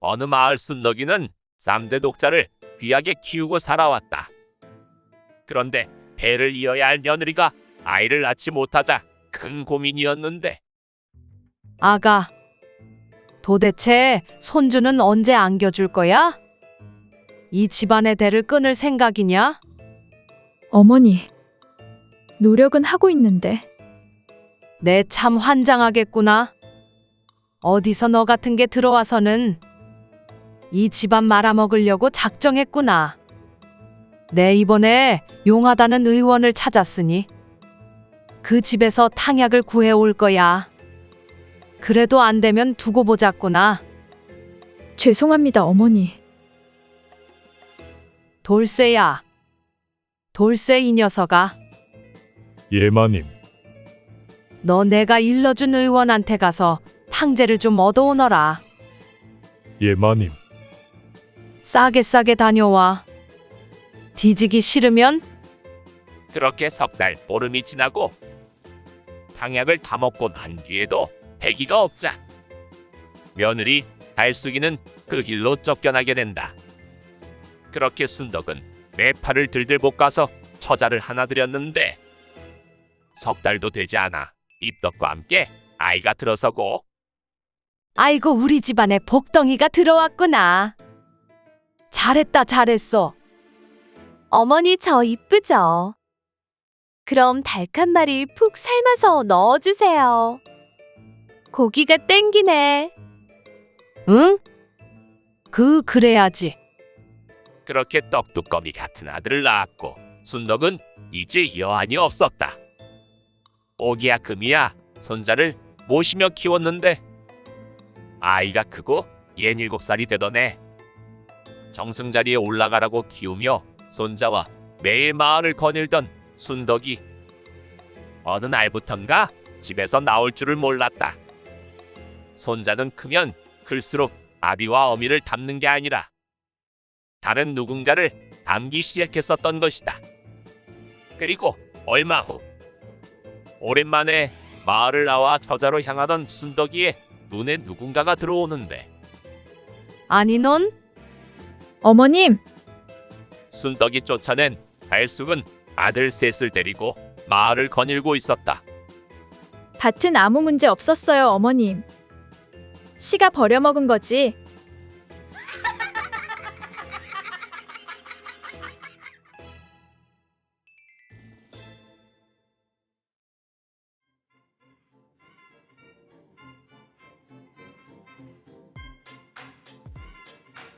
어느 마을 순덕이는 쌈대 독자를 귀하게 키우고 살아왔다. 그런데 배를 이어야 할 며느리가 아이를 낳지 못하자 큰 고민이었는데 아가, 도대체 손주는 언제 안겨줄 거야? 이 집안의 대를 끊을 생각이냐? 어머니, 노력은 하고 있는데 내 참 환장하겠구나. 어디서 너 같은 게 들어와서는 이 집안 말아먹으려고 작정했구나. 내 이번에 용하다는 의원을 찾았으니 그 집에서 탕약을 구해올 거야. 그래도 안 되면 두고 보자꾸나. 죄송합니다, 어머니. 돌쇠야. 돌쇠 이 녀석아. 예, 마님. 너 내가 일러준 의원한테 가서 탕제를 좀 얻어오너라. 예, 마님. 싸게 싸게 다녀와. 뒤지기 싫으면 그렇게 석 달 보름이 지나고 당약을 다 먹고 난 뒤에도 대기가 없자 며느리 달숙이는 그 길로 쫓겨나게 된다. 그렇게 순덕은 매파를 들들 볶아서 처자를 하나 들였는데 석 달도 되지 않아 입덕과 함께 아이가 들어서고 아이고 우리 집안에 복덩이가 들어왔구나. 잘했다 잘했어. 어머니 저 이쁘죠? 그럼 마리 푹 삶아서 넣어주세요. 고기가 땡기네. 응? 그 그래야지. 그렇게 떡두꺼비 같은 아들을 낳았고 순덕은 이제 여한이 없었다. 오기야 금이야 손자를 모시며 키웠는데 아이가 크고 예닐곱 살이 되더네. 정승자리에 올라가라고 키우며 손자와 매일 마을을 거닐던 순덕이 어느 날부턴가 집에서 나올 줄을 몰랐다. 손자는 크면 클수록 아비와 어미를 닮는 게 아니라 다른 누군가를 닮기 시작했었던 것이다. 그리고 얼마 후 오랜만에 마을을 나와 저자로 향하던 순덕이의 눈에 누군가가 들어오는데 아니 넌 어머님, 순덕이 쫓아낸 달숙은 아들 셋을 데리고 마을을 거닐고 있었다. 밭은 아무 문제 없었어요, 어머님. 씨가 버려먹은 거지.